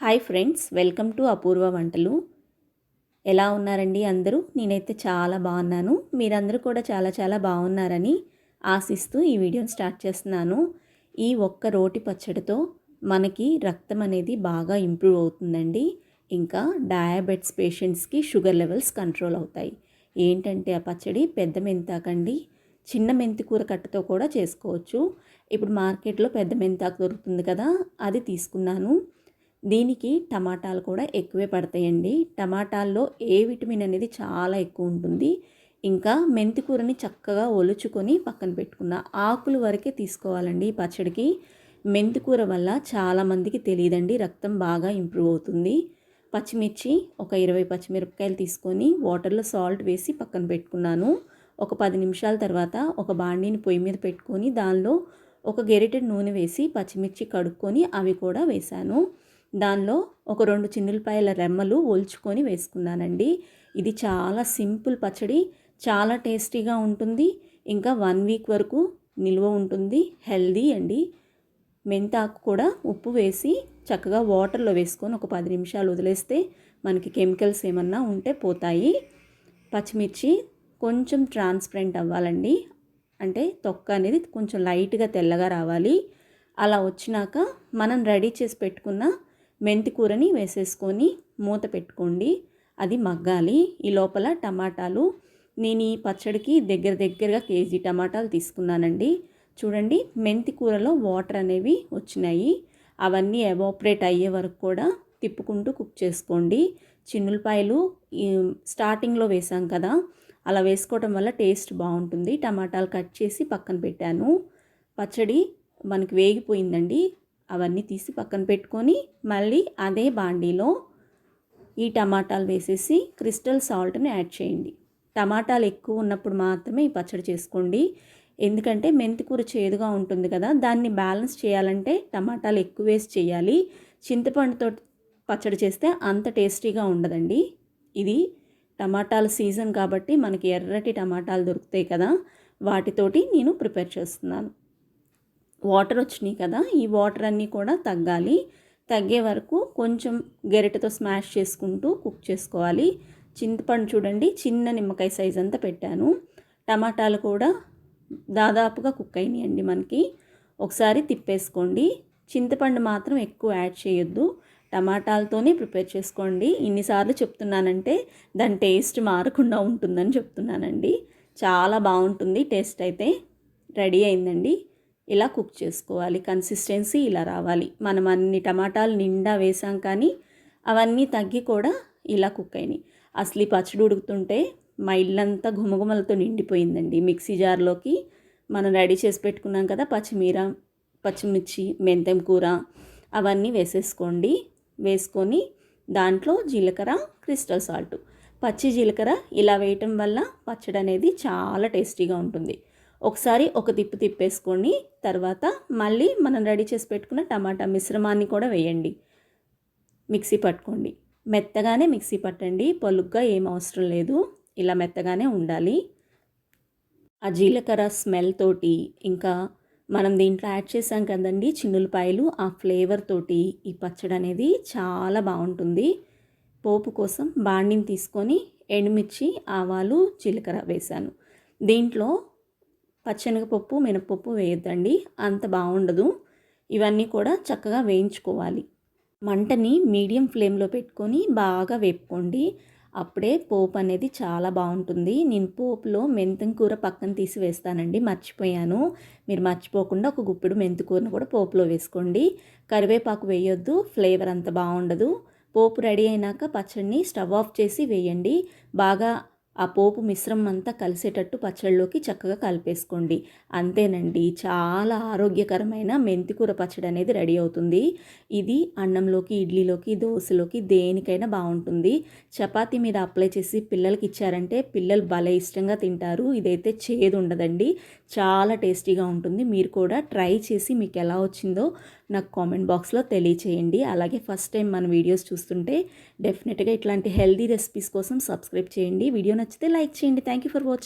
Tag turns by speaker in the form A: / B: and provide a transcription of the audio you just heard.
A: Hi friends welcome to Apoorva Vantalu. ఎలా ఉన్నారండి అందరూ? నేనైతే చాలా బాగున్నాను. మీరందరూ కూడా చాలా చాలా బాగున్నారని ఆశిస్తూ ఈ వీడియోని స్టార్ట్ చేస్తున్నాను. ఈ ఒక్క రోటి పచ్చడితో మనకి రక్తం అనేది బాగా ఇంప్రూవ్ అవుతుందండి. ఇంకా డయాబెట్స్ పేషెంట్స్కి షుగర్ లెవెల్స్ కంట్రోల్ అవుతాయి. ఏంటంటే ఆ పచ్చడి పెద్ద మెంతాకండి. చిన్న మెంతి కూర కట్టతో కూడా చేసుకోవచ్చు. ఇప్పుడు మార్కెట్లో పెద్ద మెంతాకు దొరుకుతుంది కదా అది తీసుకున్నాను. దీనికి టమాటాలు కూడా ఎక్కువే పడతాయండి. టమాటాల్లో ఏ విటమిన్ అనేది చాలా ఎక్కువ ఉంటుంది. ఇంకా మెంతి కూరని చక్కగా ఒలుచుకొని పక్కన పెట్టుకున్న ఆకులు వరకే తీసుకోవాలండి ఈ పచ్చడికి. మెంతి కూర వల్ల చాలామందికి తెలియదండి రక్తం బాగా ఇంప్రూవ్ అవుతుంది. పచ్చిమిర్చి ఒక ఇరవై పచ్చిమిరపకాయలు తీసుకొని వాటర్లో సాల్ట్ వేసి పక్కన పెట్టుకున్నాను. ఒక పది నిమిషాల తర్వాత ఒక బాండీని పొయ్యి మీద పెట్టుకొని దానిలో ఒక గెరిటెడ్ నూనె వేసి పచ్చిమిర్చి కడుక్కొని అవి కూడా వేశాను. దానిలో ఒక రెండు చిన్నులపాయల రెమ్మలు ఒల్చుకొని వేసుకున్నానండి. ఇది చాలా సింపుల్ పచ్చడి చాలా టేస్టీగా ఉంటుంది. ఇంకా వన్ వీక్ వరకు నిల్వ ఉంటుంది. హెల్దీ అండి. మెంతాకు కూడా ఉప్పు వేసి చక్కగా వాటర్లో వేసుకొని ఒక పది నిమిషాలు వదిలేస్తే మనకి కెమికల్స్ ఏమన్నా ఉంటే పోతాయి. పచ్చిమిర్చి కొంచెం ట్రాన్స్పరెంట్ అవ్వాలండి. అంటే తొక్క అనేది కొంచెం లైట్గా తెల్లగా రావాలి. అలా వచ్చినాక మనం రెడీ చేసి పెట్టుకున్న మెంతి కూరని వేసేసుకొని మూత పెట్టుకోండి. అది మగ్గాలి. ఈ లోపల టమాటాలు నేను ఈ పచ్చడికి దగ్గర దగ్గరగా కేజీ టమాటాలు తీసుకున్నానండి. చూడండి మెంతి కూరలో వాటర్ అనేవి వచ్చినాయి. అవన్నీ ఎవాపరేట్ అయ్యే వరకు కూడా తిప్పుకుంటూ కుక్ చేసుకోండి. చిన్నులపాయలు స్టార్టింగ్లో వేసాం కదా అలా వేసుకోవడం వల్ల టేస్ట్ బాగుంటుంది. టమాటాలు కట్ చేసి పక్కన పెట్టాను. పచ్చడి మనకి వేగిపోయిందండి. అవన్నీ తీసి పక్కన పెట్టుకొని మళ్ళీ అదే బాండీలో ఈ టమాటాలు వేసేసి క్రిస్టల్ సాల్ట్ని యాడ్ చేయండి. టమాటాలు ఎక్కువ ఉన్నప్పుడు మాత్రమే ఈ పచ్చడి చేసుకోండి. ఎందుకంటే మెంతికూర చేదుగా ఉంటుంది కదా దాన్ని బ్యాలెన్స్ చేయాలంటే టమాటాలు ఎక్కువ వేసి చేయాలి. చింతపండుతో పచ్చడి చేస్తే అంత టేస్టీగా ఉండదండి. ఇది టమాటాల సీజన్ కాబట్టి మనకి ఎర్రటి టమాటాలు దొరుకుతాయి కదా వాటితోటి నేను ప్రిపేర్ చేస్తున్నాను. వాటర్ వచ్చినాయి కదా ఈ వాటర్ అన్నీ కూడా తగ్గాలి. తగ్గే వరకు కొంచెం గెరిటతో స్మాష్ చేసుకుంటూ కుక్ చేసుకోవాలి. చింతపండు చూడండి చిన్న నిమ్మకాయ సైజ్ అంతా పెట్టాను. టమాటాలు కూడా దాదాపుగా కుక్ అయినాయండి మనకి. ఒకసారి తిప్పేసుకోండి. చింతపండు మాత్రం ఎక్కువ యాడ్ చేయొద్దు. టమాటాలతోనే ప్రిపేర్ చేసుకోండి. ఇన్నిసార్లు చెప్తున్నానంటే దాని టేస్ట్ మారకుండా ఉంటుందని చెప్తున్నానండి. చాలా బాగుంటుంది టేస్ట్ అయితే. రెడీ అయిందండి. ఇలా కుక్ చేసుకోవాలి కన్సిస్టెన్సీ ఇలా రావాలి. మనం అన్ని టమాటాలు నిండా వేసాం కానీ అవన్నీ తగ్గి కూడా ఇలా కుక్ అయినాయి. అసలు ఈ పచ్చడి ఉడుకుతుంటే మా ఇల్లంతా ఘుమఘుమలతో నిండిపోయిందండి. మిక్సీ జార్లోకి మనం రెడీ చేసి పెట్టుకున్నాం కదా పచ్చిమీర పచ్చిమిర్చి మెంతెం కూర అవన్నీ వేసేసుకోండి. వేసుకొని దాంట్లో జీలకర్ర క్రిస్టల్ సాల్ట్. పచ్చి జీలకర్ర ఇలా వేయటం వల్ల పచ్చడి అనేది చాలా టేస్టీగా ఉంటుంది. ఒకసారి ఒక తిప్పు తిప్పేసుకొని తర్వాత మళ్ళీ మనం రెడీ చేసి పెట్టుకున్న టమాటా మిశ్రమాన్ని కూడా వేయండి. మిక్సీ పట్టుకోండి. మెత్తగానే మిక్సీ పట్టండి. పొలుగ్గా ఏం అవసరం లేదు. ఇలా మెత్తగానే ఉండాలి. ఆ జీలకర్ర స్మెల్ తోటి ఇంకా మనం దీంట్లో యాడ్ చేసాం కదండి చిన్నులపాయలు ఆ ఫ్లేవర్ తోటి ఈ పచ్చడి అనేది చాలా బాగుంటుంది. పోపు కోసం బాండిని తీసుకొని ఎండుమిర్చి ఆవాలు జీలకర్ర వేశాను. దీంట్లో పచ్చనగపప్పు మినపప్పు వేయొద్దండి. అంత బాగుండదు ఇవన్నీ కూడా చక్కగా వేయించుకోవాలి. మంటని మీడియం ఫ్లేమ్లో పెట్టుకొని బాగా వేపుకోండి. అప్పుడే పోపు అనేది చాలా బాగుంటుంది నేను పోపులో మెంతం కూర పక్కన తీసి వేస్తానండి. మర్చిపోయాను. మీరు మర్చిపోకుండా ఒక గుప్పిడు మెంతికూరను కూడా పోపులో వేసుకోండి. కరివేపాకు వేయొద్దు. ఫ్లేవర్ అంత బాగుండదు పోపు రెడీ అయినాక పచ్చడిని స్టవ్ ఆఫ్ చేసి వేయండి. బాగా ఆ పోపు మిశ్రమం అంతా కలిసేటట్టు పచ్చళ్ళలోకి చక్కగా కలిపేసుకోండి. అంతేనండి చాలా ఆరోగ్యకరమైన మెంతికూర పచ్చడి అనేది రెడీ అవుతుంది. ఇది అన్నంలోకి ఇడ్లీలోకి దోశలోకి దేనికైనా బాగుంటుంది. చపాతీ మీద అప్లై చేసి పిల్లలకి ఇచ్చారంటే పిల్లలు భలే ఇష్టంగా తింటారు. ఇదైతే చేదు ఉండదండి చాలా టేస్టీగా ఉంటుంది. మీరు కూడా ట్రై చేసి మీకు ఎలా వచ్చిందో నాకు కామెంట్ బాక్స్లో తెలియచేయండి. అలాగే ఫస్ట్ టైం మన వీడియోస్ చూస్తుంటే డెఫినెట్గా ఇట్లాంటి హెల్దీ రెసిపీస్ కోసం సబ్స్క్రైబ్ చేయండి. వీడియో నచ్చితే లైక్ చేయండి. Thank you for watching